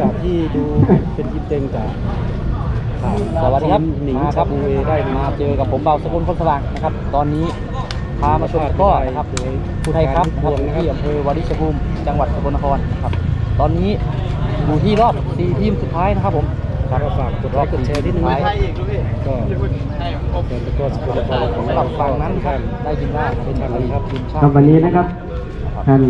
จากที่ดูเป็นยิมเต็งจากข่าวสวัสดีครับหนิงมาคชารับบูเอได้มาเจอกับผมเบาสกุลคนสว่างนะครับ ตอนนี้พามาชมตะกร้อนะครับผู้ไทยครับนะครับที่อำเภอวาริชภูมิจังหวัดสกลนครนะครับ ตอนนี้อยู่ที่รอบ4ทีมสุดท้ายนะครับผมครับฝากกดไลค์กดแชร์นิดนึงนะไปก็เป็นตะกร้อสกุลนครของสำหเรารับฝั่งนั้นครับได้ยินว่าเป็นท่านนี้ครับทีมชาครัติบวันนี้นะครับ ท่าน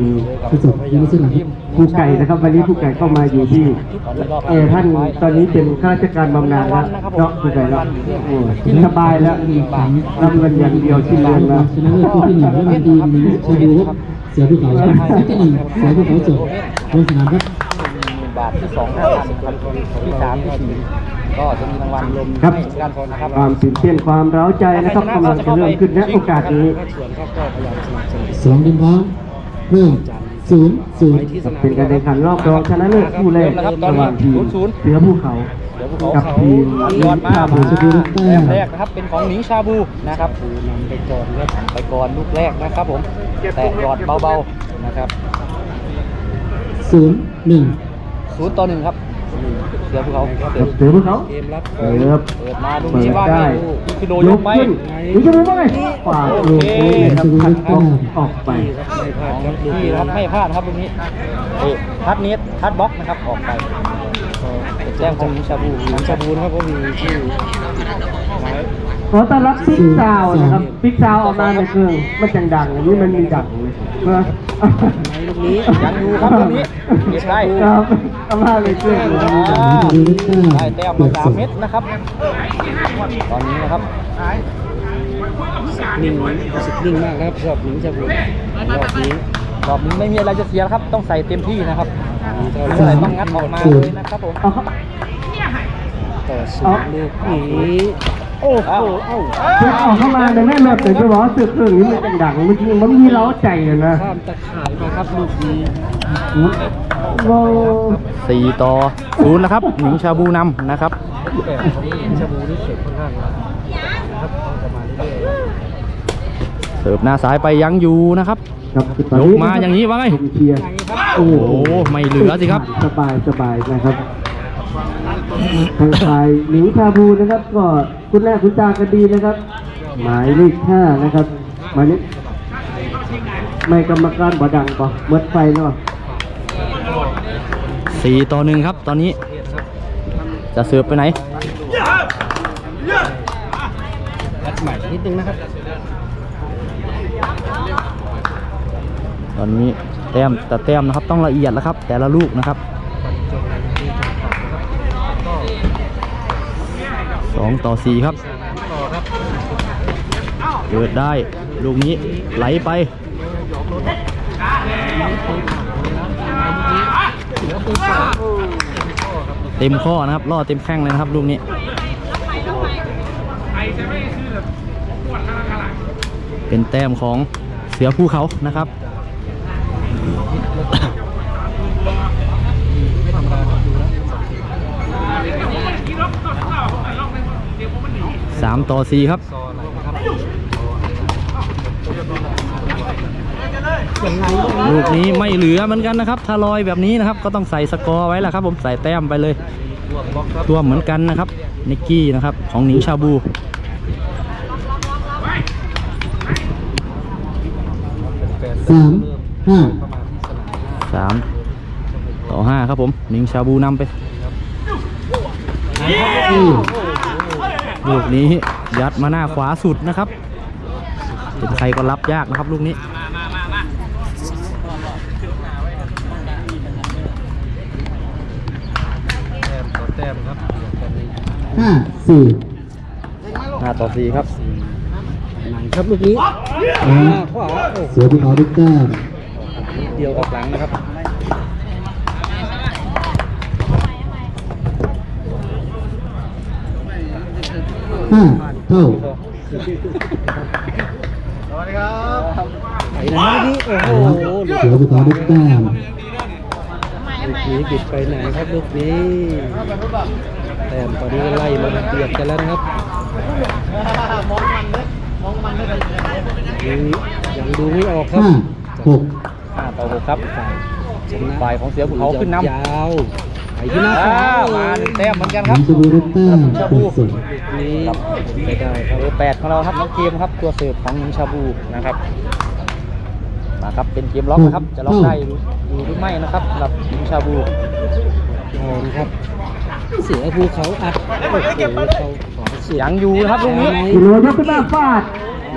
ผู้สดยินดีต้อนรับผู้ไก่นะครับวันนี้ผู้ไก่เข้ามาอยู่ที่ตอนนี้รอบเออท่านตอนนี้เป็นข้าราชการบำนาญแล้วเนาะผู้ไก่เนาะโอ้สบายแล้วรับเงินอย่างเดียวที่เดือนละชนะเลิศคู่ที่หนึ่งระหว่างทีมชาบูครับเสือภูเขาครับคู่ที่หนึ่งเสือภูเขาจบลงสนามครับหมื่นบาทที่สองห้าพันครับที่สามที่สี่ก็จะมีรางวัลลมครับให้กันนะครับความตื่นเต้นความเร้าใจนะครับกำลังจะเริ่มขึ้นณโอกาสนี้ภาคส่วนครับก็พยายามสนับสนุนสองทีมพร้อม เริ่มศูนย์ศูนไปย์ที่สนามเป็นการแข่งขันรอบรองชนะเลิศคู่แรกระหว่างทีมเสือภูเขาเดี๋ยวภูเขากับทีมยอดมาชาบูมาแต้มแรกนะครับเป็นของหนิงชาบูนะครับปูนำไปก่อนครับไปก่อนลูกแรกนะครับผมแต่หยอดเบาๆนะครับศูนย์หนึ่งศูนย์ต่อหนึ่งครับ เสือภูเขาเสืกัอบเสือภูเขาเกมรับเปิดเปิดมาลูกเปินี้ดว่าได้ไงคือโดยกไปขึ้นหรือจะรู้ว่าไงขวาลูกนี้นะครับพัดออกออกไปที่ครับไม่พลาดครับลูกที่นี้ครับไม่พลาดนะครับลูกนี้เอ๊ะทัดเน็ตทัดบล็อกนะครับออกไปเป็นแจ้งของหนิงชาบูหนังชาบูนะครับก็มีชื่อหมาย ขอต้อนรับปิ๊กซาวนะครับปิ๊กซาวออกมาในเครื่องมันจังดังอันนี้มันมีดังเลยเพื่อลูกนี้ยังอยู่ครับลูกนี้เก็บได้ครับเอามาในเครื่องอ่าได้แต้มมาสามเม็ดนะครับ ตอนนี้นะครับนิ่งรู้สึกนิ่งมากนะครับสำหรับหนิงชาบูรอบนี้รอบนี้ไม่มีอะไรจะเสียแล้วครับ ต้องใส่เต็มที่นะครับเมื่อไหร่ต้องงัดออกมาเลยนะครับผมเอาเข้าต่อสู้ลูกนี้ โอ้โหเอ้าเพื่อเอาเข้ามาในแม่เลิศแต่จะบอกว่าสึกเครื่องนี้มันจังดังมันจริงมันมีเล้าใจเลยนะข้ามตะข่ายมาครับลูกนี้ว้าวสี่ต่อศูนย์นะครับหนิงชาบูนำนะครับแต่ของหนิงชาบูนี่เสร็จค่อนข้างนะครับต้องประมาณเรื่อยเสิร์ฟหน้าซ้ายไปยังอยู่นะครับครับตอนยนี้กมาอย่างนี้ว่าไงผมเชียร์โอ้โหไม่เหลือสิครับ สบายสบายนะครับ ทางฝ่ายหนิงชาบูนะครับก็คุณแรกคุณตากันดีนะครับ หมายเลขห้านะครับหมายเลขไม่กรรมการบ่ดังปะเมื่อไฟเนาะสี่ต่อหนึ่งครับตอนนี้ จะเสิร์ฟไปไหนรัดใหม่นิดนึงนะครับ ตอนนี้แต้มแต่แต้มนะครับต้องละเอียดแล้วครับ แต่ละลูกนะครับ สองต่อสี่ครับ เกิดได้ ลูกนี้ไหลไปเต็มข้อนะครับล่อเต็มแข้งเลยนะครับลูกนี้เป็นแต้มของเสือภูเขานะครับ สามต่อสี่ครับลูกนี้ไม่เหลือเหมือนกันนะครับ ถ้าลอยแบบนี้นะครับ ก็ต้องใส่สกอร์ไว้แหละครับ ผมใส่แต้มไปเลย ตัวเหมือนกันนะครับนิกกี้นะครับ ของหนิงชาบูสามห้าสามต่อห้าครับผมหนิงชาบูนำไปสี่ ลูกนี้ยัดมาหน้าขวาสุดนะครับเป็นใครก็รับยากนะครับลูกนี้แต้มต่อแต้มครับตอนนี้ห้าสี่ห้าต่อสี่ครับหนังครับลูกนี้พร้อมขวาโอ้เสือภูเขาได้แต้มเดียวกับหลังนะครับ ห้าเท่าไปไหนนี่โอ้โหลูกเสือภูเขาได้แต้มนี้บิดไปไหนครับลูกนี้แต้มตอนนี้ไล่มาเบียดกันแล้วนะครับยังยังดูไม่ออกครับห้าหกห้าต่อหกครับชนะฝ่ายของเสือภูเขาขึ้นนำยาวไป ที่หน้าอ่าขาวมาหนึ่งแต้มเหมือนกันหคญิรับงชมพูได้แต้มเป็นส่วนนี้ไม่ได้ครับเบอร์แปดของเราครับน้องเกมครับตัวเสิร์ฟของหญิงชาบูนะครับมาครับเป็นเกมล็อกนะครับ จะล็อกได้หรืออยู่หรือไม่นะครับสำหรับหญิงชาบูทองครับเสือภูเขาอัดโอ้โหเขาขอเสียยังอยู่นะครับลูกนี้กิโลยกขึ้นมาฟาด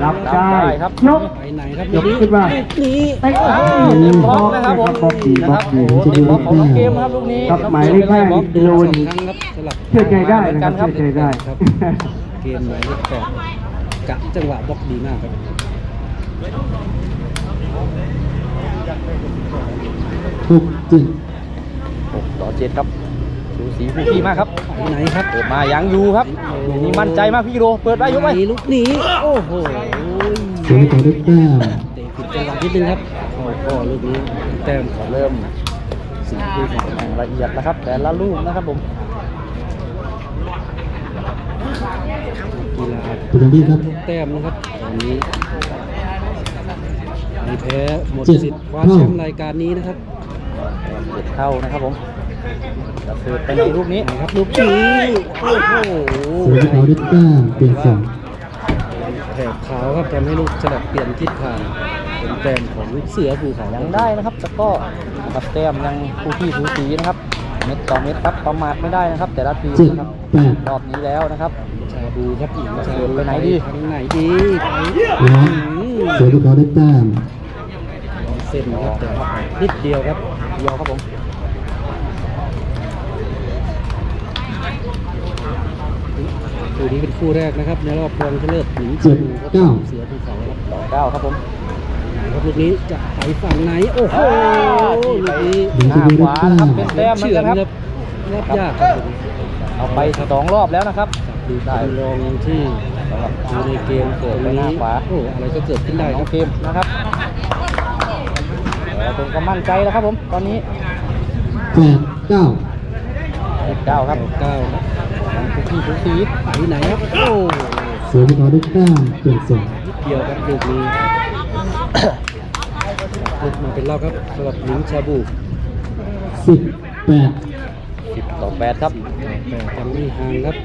รับได้รับได้ครับยกไปไหนครับยกขึ้นมาลูกนี้เตะอ้าวเต็มบล็อกนะครับผมบล็อกดีนะบคล็รัอบกดีโอ้โหเต็มบล็อกของน้องเกมนะครับลูกนี้ครับน้องหมายเกเลมขเป็นไรห้าบล็อกโดนสองครั้งครับสลับเชื่อใจได้นะครับเหมือนกันครับเชื่อใจได้ครับเกมหมายเลขแปดกะจังหวะบล็อกดีมากครับหกเจ็ดหกต่อเจ็ดครับ ดูสีคู่ขี้มากครับไปไหนครับเปิดมายังอยู่ครับลูกนี้มั่นใจมากพี่โรเปิดได้ยกไปไหนลูกนี้โอ้โหเสือภูเขาได้แต้มเตะผิดจังหวะนิดนึงครับเข้าข้อลูกนี้แต้มขอเริ่มสีคู่แข่งละเอียดนะครับ แต่ละลูกนะครับผมกีฬาตุลาดีครับแต้มนะครับตอนนี้มีแพ้หมดเจ็ดสิทธิ์คว้าเท่าแชมป์รายการนี้นะครับเจ็ดเท่านะครับผม จะเสิร์ฟไปในลูกนี้ไหนครับลูกนี้โอ้โหเสือภูเขาได้แต้มเป็นสองแถบขาวครับทำให้ลูกฉลับเปลี่ยนทิศทางเป็นแต้มของเสือภูเขายังได้นะครับแต่ก็นะครับแต้มยังคู่ขี้สูสีนะครับเม็ดต่อเม็ดครับประมาทไม่ได้นะครับ แต่ละทีมเจ็ดนะครับแปดรอบนี้แล้วนะครับชาบูครับหญิงชาเดิบูนไปไหนดีทางไหนดีไปร้อยเสือภูเขาได้แต้มเส้นนะครับแต่นิดเดียวครับเดียวครับผม คู่นี้เป็นคู่แรกนะครับ ในรอบรองชนะเลิศหญิงเจ็ชาดบูครับเก้าเสือภูเขาครับต่อเก้าครับผมครับลูกนี้จะไปฝั่งไหน โอ้โหลูกนี้หญิงหชน้ามพูขได้วาแต้นะครับมเป็นแต้มเหมือนกันครับรับยากครับผมเอาไปสองรอบแล้วนะครับดูได้การลองที่สำหรับดูในเกมเกิดไปหน้าขวาโอ้อะไรก็เกิดขึ้นได้น้คอรังบเกมนะครับแต่ผมก็มั่นใจแล้วครับผมตอนนี้แปดเก้าเก้าครับเก้าครับ คู่ขี้สูสีไปไหนครับโอ้เสือภูเขาได้แต้มเป็นสองนิดเดียวครับลูกนี้ลูกมาเป็นรอบครับสำหรับหญิงชาบูสิบแปดสิบต่อแปดครับแต่ยังไม่ห่างครับ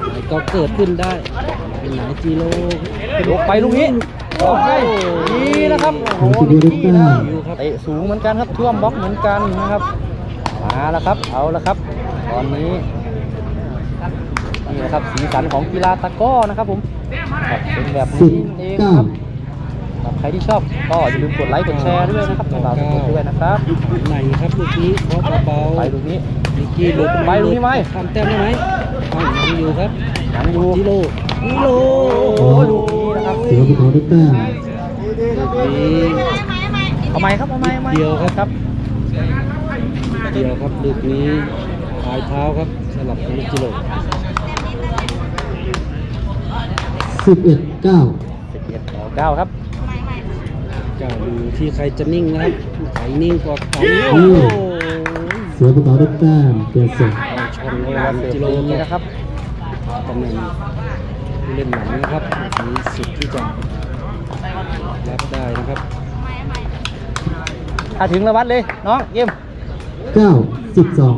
อะไรก็เกิดขึ้นได้เป็นไหนจีโร่ลงไปลูกนี้โอ้โหดีนะครับโอ้โหหญิงชมพูได้ดีแต้นะมเตะสูงเหมือนกันครับท่วมบล็อกเหมือนกันนะครับมาแล้วครับเอาแล้วครับ ตอนนี้ นี่นะครับสีสันของกีฬาตะกร้อนะครับผมครับเป็นแบบสินี้บเองเก้าครับสำหรับใครที่ชอบก็อย่าลืมกดไลค์กดแชร์ด้วยนะครับฝากกดด้วยนะครับไหนครับลูกนี้เคาะเบาๆไปลูกนี้นิกกี้หลุดไปลูกนี้ไหมทำแต้มได้ไหมอ้าวยังอยู่ครับยังอยู่จิโร่จิโร่โอ้โหลูกนี้นะครับเสือภูเขาได้แต้มนี้ทำไมครับทำไมทำไมเดียวครับครับเดียวครับลูกนี้ปลายเท้าครับสลับของจิโร่ สิบเอ็ดเก้าสิบเอ็ดต่อเก้าครับจะดูที่ใครจะนิ่งนะครับใครนิ่งกว่ากันอืโอ้มโหเสือภูเขาได้แต้มเป็นสองชนเลยเวคลารับเสิร์ฟจิโร่นี้นะนะคครับรับตำแหน่งผู้เล่นหลังนะครับมีสิทธิ์ที่จะรับได้นะครับถ้าถึงระวัดเลยน้องเกมเก้าสิบสอง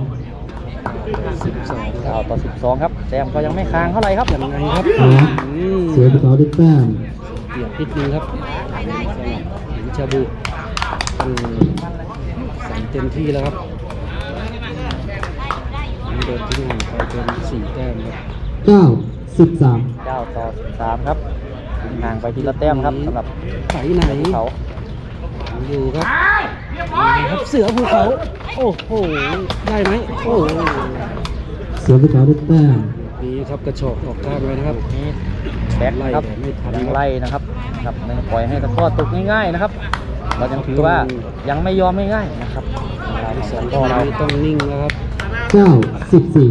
12เก้าต่อสิบสองครับแต้มก็ยังไม่ค้างเท่าไหร่ครับยังไงครับร้อย อืมเสือภูเขาได้แต้มเปลี่ยนนิดนึงครับสำหรับหญิงชาบูต้องสั่งเต็มที่แล้วครับโดนทิ้งห่างไปเป็นสี่แต้มครับเก้าสิบสามเก้าต่อสิบสามครับทิ้งห่างไปทีละแต้มครับสำหรับไปไหนเขาอยู่ครับนี่ครับเสือภูเขา โอ้โห ได้ไหมโอ้โหเสือภูเขาได้แต้มนี่ครับกระชอกออกข้างเลยนะครับนี่ แบ็คนะครับไล่แต่ไม่ทันยังไล่นะครับครับไม่ปล่อยให้ตะกร้อตกง่ายๆนะครับ เรายังถือว่ายังไม่ยอมง่ายๆนะครับเวลาของสองตะกร้อเรานี้ต้องนิ่งแล้วครับเก้าสิบสี่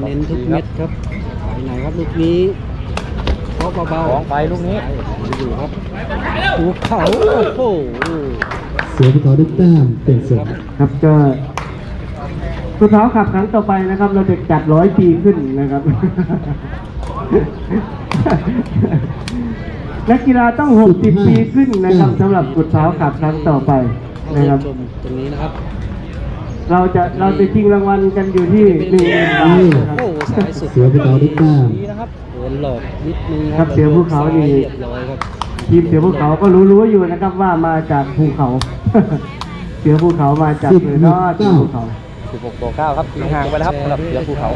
เน้นทุกเม็ดครับไปไหนครับลูกนี้เคาะเบาของไปลูกนี้อยู่ครับภูเขาโอ้โหเสือภูเขาได้แต้มเป็นสองครับก็คุณเท้าขับครั้งต่อไปนะครับ เราจะจัดร้อยปีขึ้นนะครับ นักกีฬาต้อง 60 ปีขึ้นนะครับสำหรับกุดเท้าขับครั้งต่อไปเข้านะครับ ชมตรงนี้นะครับเราจะเราจะชิงรางวัลกันอยู่ที่หนึ่งหมื่นบาทนะครับ โอ้สายสุดเสือภูเขาได้แต้มดีนะครับโดนหลอกนิดนึงครับเสือภูเขานี่ เรียบร้อยครับทีมเสือภูเขาก็รู้ๆอยู่นะครับว่ามาจากภูเขา เสือภูเขามาจากเลยเนาะเสือภูเขา 16ต่อ9ครับทิ้งห่างไปแล้วครับสำหรับเสือภูเขา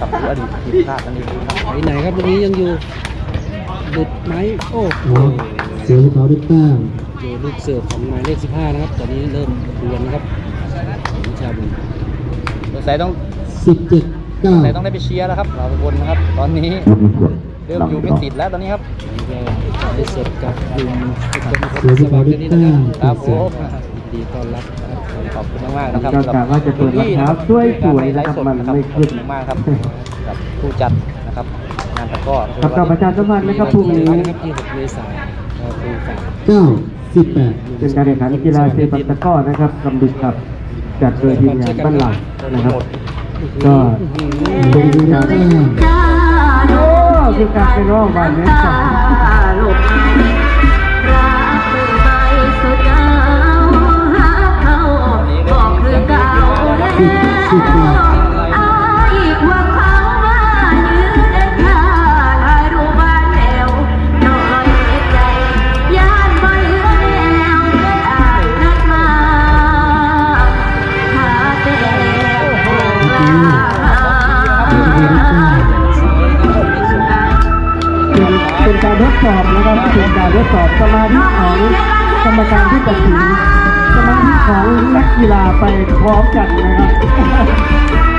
กับหรืออดีตทีมชาตินั่นเองครับไปไหนครับลูกนี้ยังอยู่ หลุดไหมโอ้โหครับเสือภูเขาได้แต้มเจอลูกเสิร์ฟของหมายเลข 15 นะครับ ตอนนี้เริ่มดวลนะครับของชาบุญสงสัยต้องสิบเจ็ดเก้าสงสัยต้องได้ไปเชียร์แล้วครับเราทุกคนนะครับ ตอนนี้เริ่มอยู่ไม่ติดแล้วตอนนี้ครับนี่ก็ได้เสิร์ฟกับกลุ่มทุกคนนะครับเสือภูเขาได้แต้มครับผเสือมยินดีต้อนรับนะครับขอบคุณมากๆนะครับก็กะว่าจะเปิดราคาสวยๆนะครับมันไม่ขึ้น ขอบคุณมากครับกับผู้จัดนะครับ งานตะกร้อครับกับประชาสัมพันธ์นะครับพรุ่งนี้นะครับที่6เมษายนเราคงฝากเก้าสิบแปดเป็นการแข่งขันกีฬาเซปักตะกร้อนะครับกำดึกครับจัดโดยทีมงานบ้านหลังนะครับ ก็ลงดูได้แต้มโอ้คือการเป็นร้องบ้านนี้ครับสิบสิบ สอบสมาธิของกรรมการที่ตัดสินสมาธิของนักกีฬาไปพร้อมกันนะครับ